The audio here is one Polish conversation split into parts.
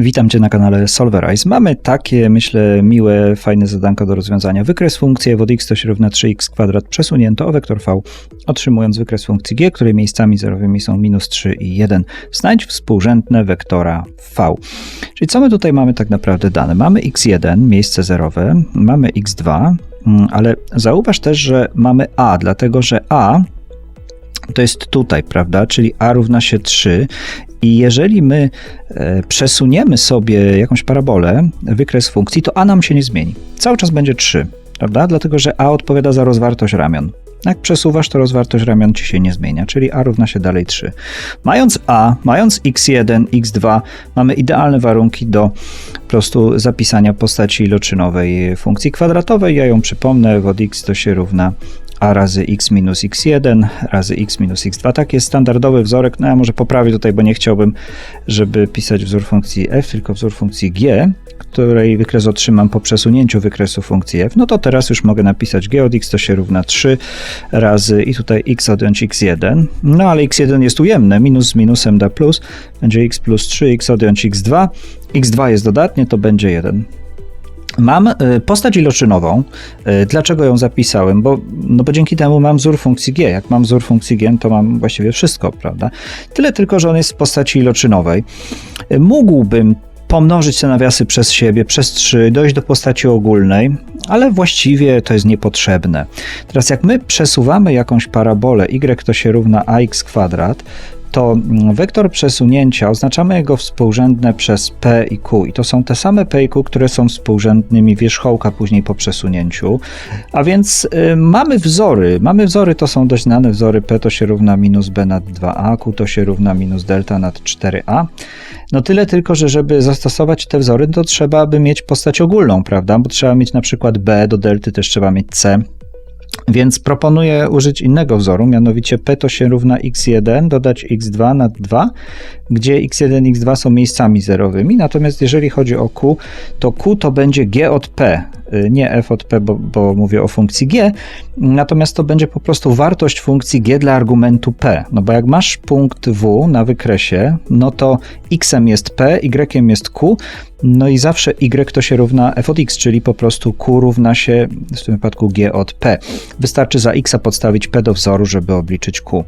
Witam Cię na kanale Solverize. Mamy takie, myślę, miłe, fajne zadanko do rozwiązania. Wykres funkcji f od x to się równa 3x kwadrat przesunięto o wektor v, otrzymując wykres funkcji g, której miejscami zerowymi są minus 3 i 1. Znajdź współrzędne wektora v. Czyli co my tutaj mamy tak naprawdę dane? Mamy x1, miejsce zerowe, mamy x2, mm, ale zauważ też, że mamy a, dlatego że a to jest tutaj, prawda? Czyli a równa się 3 i jeżeli my e, przesuniemy sobie jakąś parabolę, wykres funkcji, to a nam się nie zmieni. Cały czas będzie 3, prawda? Dlatego, że a odpowiada za rozwartość ramion. Jak przesuwasz, to rozwartość ramion ci się nie zmienia, czyli a równa się dalej 3. Mając a, mając x1, x2, mamy idealne warunki do po prostu zapisania postaci iloczynowej funkcji kwadratowej. Ja ją przypomnę, od x to się równa a razy x minus x1 razy x minus x2. Tak jest standardowy wzorek. No ja może poprawię tutaj, bo nie chciałbym, żeby pisać wzór funkcji f, tylko wzór funkcji g, której wykres otrzymam po przesunięciu wykresu funkcji f. No to teraz już mogę napisać g od x to się równa 3 razy i tutaj x odjąć x1. No ale x1 jest ujemne, minus z minusem da plus, będzie x plus 3, x odjąć x2. x2 jest dodatnie, to będzie 1. Mam y, postać iloczynową. Y, dlaczego ją zapisałem? Bo, no bo dzięki temu mam wzór funkcji g. Jak mam wzór funkcji g, to mam właściwie wszystko, prawda? Tyle tylko, że on jest w postaci iloczynowej. Y, mógłbym pomnożyć te nawiasy przez siebie, przez 3, dojść do postaci ogólnej, ale właściwie to jest niepotrzebne. Teraz jak my przesuwamy jakąś parabolę y to się równa ax kwadrat, to wektor przesunięcia oznaczamy jego współrzędne przez p i q i to są te same p i q, które są współrzędnymi wierzchołka później po przesunięciu. A więc y, mamy wzory. Mamy wzory, to są dość znane wzory. p to się równa minus b nad 2a, q to się równa minus delta nad 4a. No tyle tylko, że żeby zastosować te wzory, to trzeba by mieć postać ogólną, prawda? Bo trzeba mieć na przykład b, do delty też trzeba mieć c. Więc proponuję użyć innego wzoru, mianowicie p to się równa x1 dodać x2 nad 2, gdzie x1 i x2 są miejscami zerowymi, natomiast jeżeli chodzi o q, to q to będzie g od p, nie f od p, bo, bo mówię o funkcji g, natomiast to będzie po prostu wartość funkcji g dla argumentu p, no bo jak masz punkt w na wykresie, no to xem jest p, y jest q, no i zawsze y to się równa f od x, czyli po prostu q równa się w tym wypadku g od p. Wystarczy za x podstawić p do wzoru, żeby obliczyć q.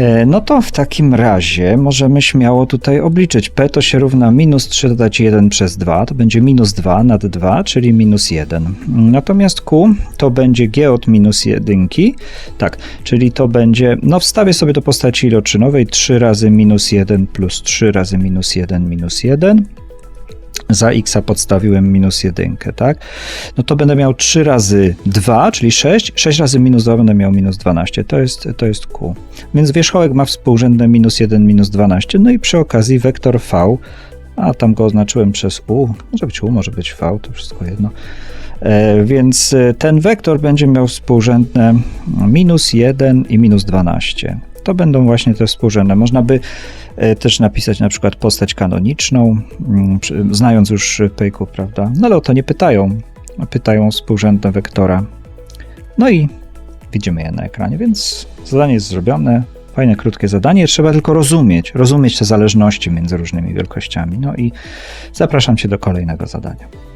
E, no to w takim razie możemy śmiało tutaj obliczyć. P to się równa minus 3 dodać 1 przez 2, to będzie minus 2 nad 2, czyli minus 1. Natomiast Q to będzie G od minus 1, tak, czyli to będzie, no wstawię sobie do postaci iloczynowej 3 razy minus 1 plus 3 razy minus 1 minus 1 za x podstawiłem minus 1, tak? No to będę miał 3 razy 2, czyli 6. 6 razy minus 2 będę miał minus 12. To jest, to jest q. Więc wierzchołek ma współrzędne minus 1, minus 12. No i przy okazji wektor v, a tam go oznaczyłem przez u, może być u, może być v, to wszystko jedno. E, więc e, ten wektor będzie miał współrzędne minus 1 i minus 12. To będą właśnie te współrzędne. Można by e, też napisać na przykład postać kanoniczną, mm, znając już Pejku, prawda? No ale o to nie pytają. Pytają współrzędne wektora. No i widzimy je na ekranie, więc zadanie jest zrobione. Fajne, krótkie zadanie. Trzeba tylko rozumieć, rozumieć te zależności między różnymi wielkościami. No i zapraszam Cię do kolejnego zadania.